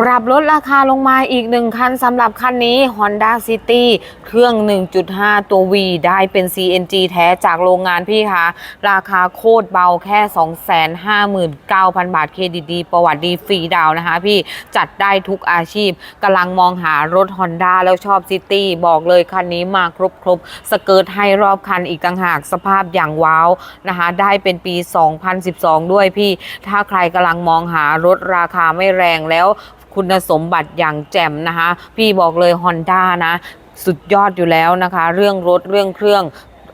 ปรับลดราคาลงมาอีกหนึ่งคันสำหรับคันนี้ Honda City เครื่อง 1.5 ตัว V ได้เป็น CNG แท้จากโรงงานพี่คะ ราคาโคตรเบาแค่ 259,000 บาทเครดิตดี ประวัติดีฟรีดาวนะคะพี่จัดได้ทุกอาชีพกำลังมองหารถ Honda แล้วชอบ City บอกเลยคันนี้มาครบครบๆสเกิร์ตให้รอบคันอีกต่างหากสภาพอย่างว้าวนะคะได้เป็นปี 2012 ด้วยพี่ ถ้าใครกำลังมองหารถราคาไม่แรงแล้ว คุณสมบัติอย่างแจ่มนะคะ พี่บอกเลย Honda นะ สุดยอดอยู่แล้วนะคะ เรื่องรถเรื่องเครื่อง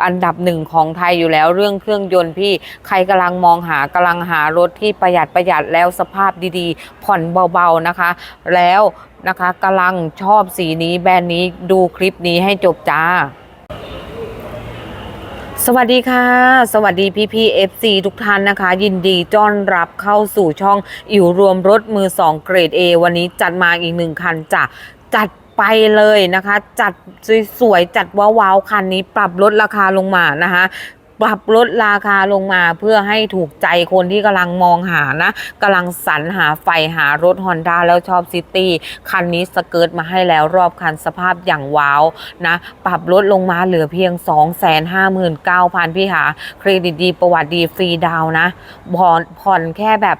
อันดับหนึ่งของไทยอยู่แล้วเรื่องเครื่องยนต์พี่ใครกำลังมองหากำลังหารถที่ประหยัดประหยัดแล้วสภาพดีๆ ผ่อนเบาๆนะคะ แล้วนะคะกำลังชอบสีนี้แบรนด์นี้ดูคลิปนี้ให้จบจ้า สวัสดีค่ะ สวัสดีพี่พี่ FC ทุกท่านนะคะ ยินดีต้อนรับเข้าสู่ช่องอิ๋วรวมรถมือ 2 เกรด A วันนี้จัดมาอีกหนึ่งคันจะจัดไปเลยนะคะ จัดสวยๆ จัดว้าวๆ คันนี้ปรับลดราคาลงมานะคะ ปรับลดราคาลงมาเพื่อให้ถูกใจคนที่กำลังมองหานะกำลังสรรหาไฟหารถ Honda แล้วชอบซิตี้คันนี้สเกิร์ตมาให้แล้วรอบคันสภาพอย่างว้าวนะปรับลดลงมาเหลือเพียง 259,000 พี่หา เครดิตดีประวัติดีฟรีดาวนะผ่อนผ่อนแค่แบบ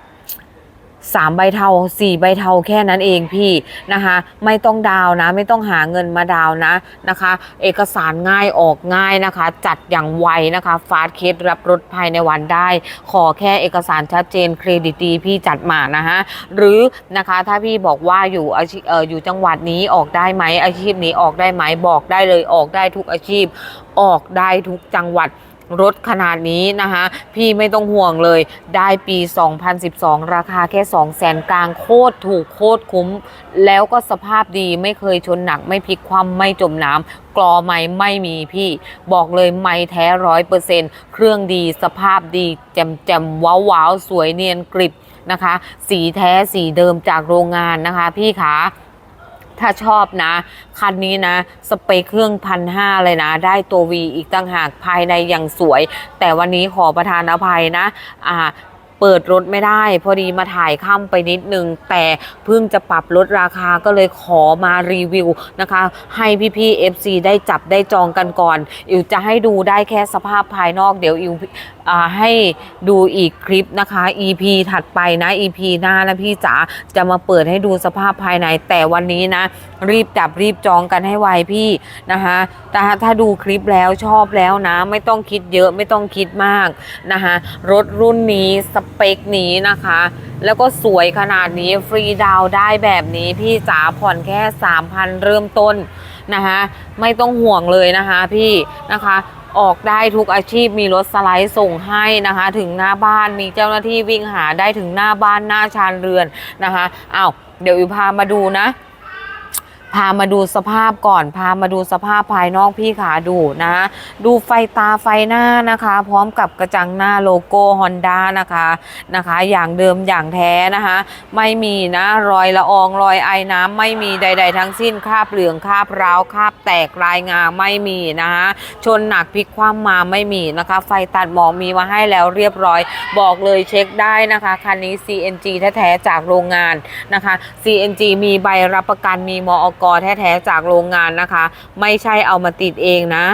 สามใบเทาสี่ใบเทาแค่นั้นเองพี่นะคะ ไม่ต้องดาวนะ ไม่ต้องหาเงินมาดาวนะนะคะ เอกสารง่ายออกง่ายนะคะ จัดอย่างไวนะคะฟาสเคสรับรถภายในวันได้ ขอแค่เอกสารชัดเจนเครดิตดีพี่จัดมานะฮะหรือนะคะถ้าพี่บอกว่าอยู่อาชีพเอออยู่จังหวัดนี้ออกได้ไหมอาชีพนี้ออกได้ไหมบอกได้เลยออกได้ทุกอาชีพออกได้ทุกจังหวัด รถขนาดนี้นะคะ พี่ไม่ต้องห่วงเลย ได้ปี 2012 ราคาแค่ 2 0 0แสนกลางโคตรถูกโคตรคุ้ม แล้วก็สภาพดีไม่เคยชนหนักไม่พลิกคว่ำไม่จมน้ำกรอไม่ไม่มีพี่ บอกเลยไม่แท้ร้อยเปอร์เซ็นต์เครื่องดีสภาพดี แจ่มแจ่มว้าวว้าวสวยเนียนกริบนะคะ สีแท้สีเดิมจากโรงงานนะคะ พี่ขา ถ้าชอบนะ คันนี้นะ สเปคเครื่องพันห้าเลยนะ ได้ตัววีอีกต่างหากภายในอย่างสวย แต่วันนี้ขอประทานอภัยนะ อ่า เปิดรถไม่ได้ พอดีมาถ่ายค่ำไปนิดนึง แต่เพิ่งจะปรับลดราคาก็เลยขอมารีวิวนะคะ ให้พี่ๆ FC ได้จับได้จองกันก่อน อิวจะให้ดูได้แค่สภาพภายนอกเดี๋ยวอิวอ่าให้ดูอีกคลิปนะคะ EP ถัดไปนะ EP หน้านะพี่จ๋าจะมาเปิดให้ดูสภาพภายใน แต่วันนี้นะ รีบจับรีบจองกันให้ไวพี่นะคะแต่ถ้าดูคลิปแล้วชอบแล้วนะ ไม่ต้องคิดเยอะไม่ต้องคิดมากนะคะรถรุ่นนี้สเปคนี้นะคะ แล้วก็สวยขนาดนี้ฟรีดาวได้แบบนี้พี่จ๋าผ่อนแค่ 3,000 เริ่มต้นนะคะไม่ต้องห่วงเลยนะคะพี่นะคะออกได้ทุกอาชีพมีรถสไลด์ส่งให้นะคะ ถึงหน้าบ้านมีเจ้าหน้าที่วิ่งหาได้ถึงหน้าบ้านหน้าชานเรือนนะคะอ้าวเดี๋ยวอีพามาดูนะ พามาดูสภาพก่อน พามาดูสภาพภายนอกพี่ขาดูนะ ดูไฟตาไฟหน้านะคะ พร้อมกับกระจังหน้าโลโก้ Honda นะคะนะคะ อย่างเดิมอย่างแท้นะคะ ไม่มีนะรอยละอองรอยไอน้ำไม่มีใด ๆ ทั้งสิ้นคราบเหลืองคราบร้าวคราบแตกลายงาไม่มีนะคะชนหนักพลิกคว่ำมาไม่มีนะคะ ไฟตัดหมอกมีมาให้แล้วเรียบร้อย บอกเลยเช็คได้นะคะคันนี้ CNG แท้ๆจากโรงงานนะคะ CNG มีใบรับประกันมีมอกแท้ๆจากโรงงานนะคะ ไม่ใช่เอามาติดเองนะ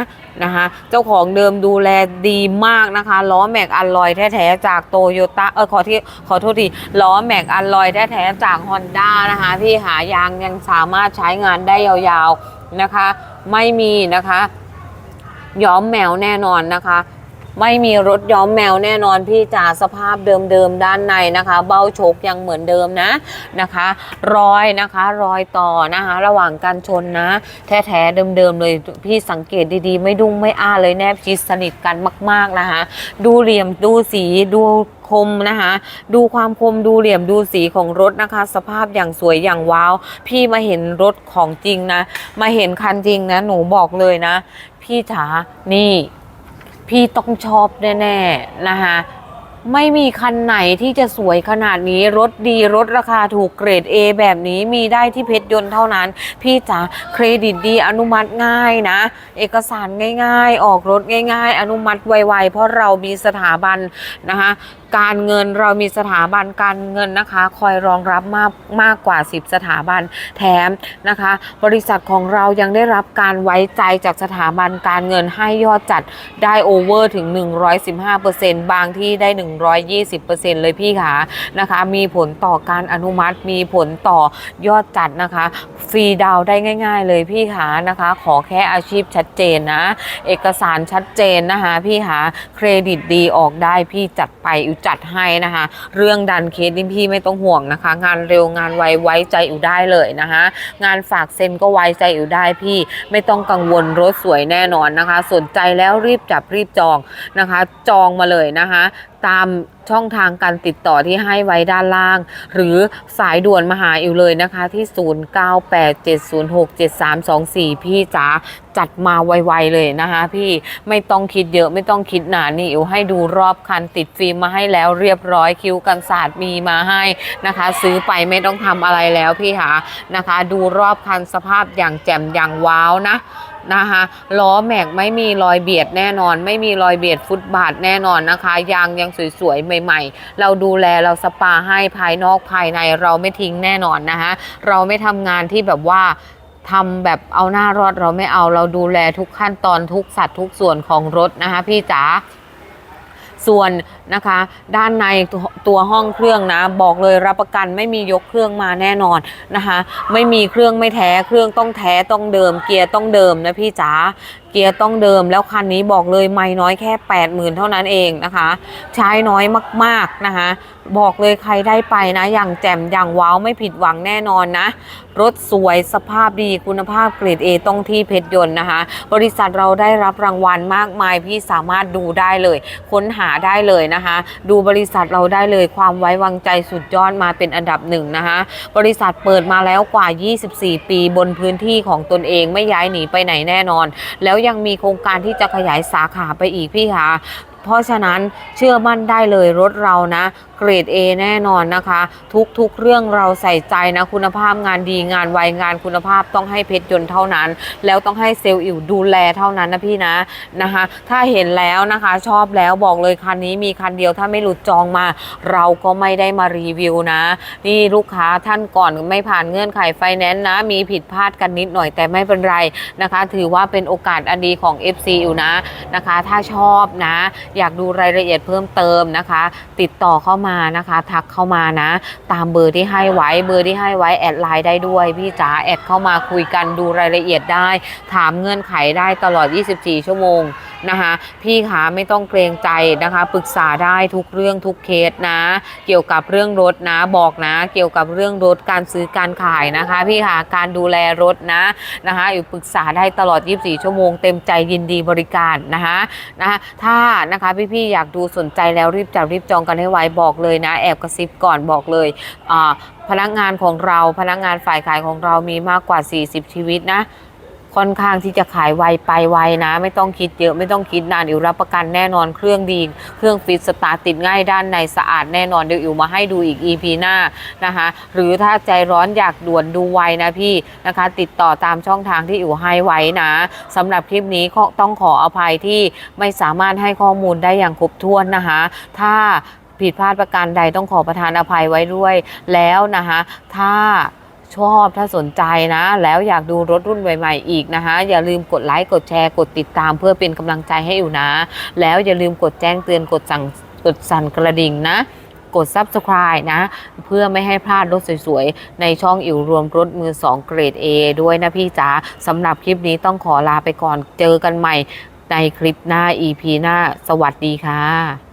นะคะเจ้าของเดิมดูแลดีมากนะคะ ล้อแม็กอัลลอยแท้ๆจากโตโยต้าเออขอที่ขอโทษทีล้อแม็กอัลลอยแท้ๆจาก Honda นะคะที่หายางยังสามารถใช้งานได้ยาวๆนะคะ ไม่มีนะคะย้อมแมวแน่นอนนะคะ ไม่มีรถย้อมแมวแน่นอนพี่จ๋าสภาพเดิมๆด้านในนะคะ เบ้าโชกยังเหมือนเดิมนะนะคะ รอยนะคะรอยต่อนะคะ ระหว่างการชนนะ แท้ๆเดิมๆเลยพี่สังเกตดีๆ ไม่ดุ้งไม่อ้าเลยแนบชิดสนิทกันมาก ๆนะคะ ดูเหลี่ยมดูสีดูคมนะคะดูความคมดูเหลี่ยมดูสีของรถนะคะ สภาพอย่างสวยอย่างว้าว พี่มาเห็นรถของจริงนะ มาเห็นคันจริงนะ หนูบอกเลยนะ พี่จ๋านี่ พี่ต้องชอบแน่ๆนะคะไม่มีคันไหนที่จะสวยขนาดนี้รถดีรถราคาถูกเกรด A แบบนี้มีได้ที่เพชรยนต์เท่านั้น พี่จ๋าเครดิตดีอนุมัติง่ายนะ เอกสารง่าย ๆ ออกรถง่าย ๆ อนุมัติไวๆเพราะเรามีสถาบันนะคะการเงินเรามีสถาบันการเงินนะคะ คอยรองรับมากมากกว่า 10 สถาบันแถมนะคะ บริษัทของเรายังได้รับการไว้ใจจากสถาบันการเงินให้ยอดจัดได้โอเวอร์ถึง 115%บางที่ได้ 120%เลยพี่คะนะคะ มีผลต่อการอนุมัติมีผลต่อยอดจัดนะคะ ฟรีดาวได้ง่ายๆ เลยพี่คะนะคะ ขอแค่อาชีพชัดเจนนะ เอกสารชัดเจนนะคะพี่คะเครดิตดีออกได้พี่จัดไปอิวจัดให้นะคะ เรื่องดันเคสนี่พี่ไม่ต้องห่วงนะคะ งานเร็วงานไวไว้ใจอยู่ได้เลยนะคะ งานฝากเซ็นก็ไว้ใจอยู่ได้พี่ไม่ต้องกังวลรถสวยแน่นอนนะคะ สนใจแล้วรีบจับรีบจองนะคะ จองมาเลยนะคะ ตามช่องทางการติดต่อที่ให้ไว้ด้านล่าง หรือสายด่วนมาหาอิวเลยนะคะที่ 0987067324 พี่จ๋าจัดมาไวๆเลยนะคะ พี่ไม่ต้องคิดเยอะไม่ต้องคิดหนานนี่อิวให้ดูรอบคันติดฟิล์มมาให้แล้วเรียบร้อยคิ้วกันศาสตร์มีมาให้นะคะ ซื้อไปไม่ต้องทำอะไรแล้วพี่คะนะคะ ดูรอบคันสภาพอย่างแจ่มอย่างว้าวนะ นะคะล้อแม็กไม่มีรอยเบียดแน่นอน ไม่มีรอยเบียดฟุตบาทแน่นอนนะคะ ยางยังสวยๆใหม่ ๆ เราดูแลเราสปาให้ภายนอกภายในเราไม่ทิ้งแน่นอนนะคะเราไม่ทำงานที่แบบว่าทำแบบเอาหน้ารอดเราไม่เอาเราดูแลทุกขั้นตอนทุกสัดทุกส่วนของรถนะคะพี่จ๋า ส่วนนะคะ ด้านในตัวตัวห้องเครื่องนะ บอกเลยรับประกันไม่มียกเครื่องมาแน่นอนนะคะ ไม่มีเครื่องไม่แท้เครื่องต้องแท้ต้องเดิม เกียร์ต้องเดิมนะพี่จ๋าเกียร์ต้องเดิมแล้วคันนี้บอกเลยไม่น้อยแค่ 8 0,000 เท่านั้นเองนะคะ ใช้น้อยมากๆนะคะ บอกเลยใครได้ไปนะ อย่างแจ่มอย่างว้าวไม่ผิดหวังแน่นอนนะ รถสวยสภาพดีคุณภาพเกรด A ต้องที่เพชรยนต์นะคะ บริษัทเราได้รับรางวัลมากมายพี่สามารถดูได้เลย ค้นหาได้เลยนะคะ ดูบริษัทเราได้เลยความไว้วางใจสุดยอดมาเป็นอันดับหนึ่งนะคะ บริษัทเปิดมาแล้วกว่า 24 ปีบนพื้นที่ของตนเองไม่ย้ายหนีไปไหนแน่นอน แล้วยังมีโครงการที่จะขยายสาขาไปอีกพี่คะเพราะฉะนั้นเชื่อมั่นได้เลยรถเรานะ เกรด A แน่นอนนะคะ ทุกๆเรื่องเราใส่ใจนะคุณภาพงานดีงานไวงานคุณภาพต้องให้เพชรยนต์เท่านั้น แล้วต้องให้เซลล์อิวดูแลเท่านั้นนะพี่นะนะคะ ถ้าเห็นแล้วนะคะชอบแล้วบอกเลยคันนี้มีคันเดียวถ้าไม่หลุดจองมา เราก็ไม่ได้มารีวิวนะ นี่ลูกค้าท่านก่อนไม่ผ่านเงื่อนไขไฟแนนซ์นะ มีผิดพลาดกันนิดหน่อยแต่ไม่เป็นไรนะคะ ถือว่าเป็นโอกาสอันดีของ FC อยู่นะนะคะ ถ้าชอบนะ อยากดูรายละเอียดเพิ่มเติมนะคะ ติดต่อเข้ามานะคะ ทักเข้ามานะ ตามเบอร์ที่ให้ไว้เบอร์ที่ให้ไว้แอดไลน์ได้ด้วยพี่จ๋าแอดเข้ามาคุยกันดูรายละเอียดได้ ถามเงื่อนไขได้ตลอด 24 ชั่วโมง นะคะพี่ขาไม่ต้องเกรงใจนะคะปรึกษาได้ทุกเรื่องทุกเคสนะ เกี่ยวกับเรื่องรถนะบอกนะ เกี่ยวกับเรื่องรถการซื้อการขายนะคะ พี่ขาการดูแลรถนะนะคะอยู่ปรึกษาได้ตลอด 24 ชั่วโมงเต็มใจยินดีบริการนะคะนะคะถ้านะคะพี่ๆอยากดูสนใจแล้วรีบจับรีบจองกันให้ไวบอกเลยนะ แอบกระซิบก่อนบอกเลยอ่าพนักงานของเราพนักงานฝ่ายขายของเรามีมากกว่า 40 ชีวิตนะ ค่อนข้างที่จะขายไวไปไวนะ ไม่ต้องคิดเยอะไม่ต้องคิดนานอิวรับประกันแน่นอนเครื่องดี เครื่องฟิตสตาร์ติดง่ายด้านในสะอาดแน่นอนเดี๋ยวอิวมาให้ดูอีก EP หน้านะคะ หรือถ้าใจร้อนอยากด่วนดูไวนะพี่นะคะ ติดต่อตามช่องทางที่อิวให้ไว้นะสำหรับคลิปนี้ก็ต้องขออภัยที่ไม่สามารถให้ข้อมูลได้อย่างครบถ้วนนะคะ ถ้าผิดพลาดประการใดต้องขอประทานอภัยไว้ด้วยแล้วนะคะ ถ้า ชอบถ้าสนใจนะ แล้วอยากดูรถรุ่นใหม่ๆอีกนะคะอย่าลืมกดไลค์กดแชร์กดติดตามเพื่อเป็นกำลังใจให้อยู่นะ แล้วอย่าลืมกดแจ้งเตือนกดสั่งกดสั่นกระดิ่งนะ กด Subscribe นะ เพื่อไม่ให้พลาดรถสวยๆ ในช่องอิ๋วรวมรถมือ 2 เกรด A ด้วยนะพี่จ๋าสำหรับคลิปนี้ต้องขอลาไปก่อนเจอกันใหม่ในคลิปหน้า EP หน้า สวัสดีค่ะ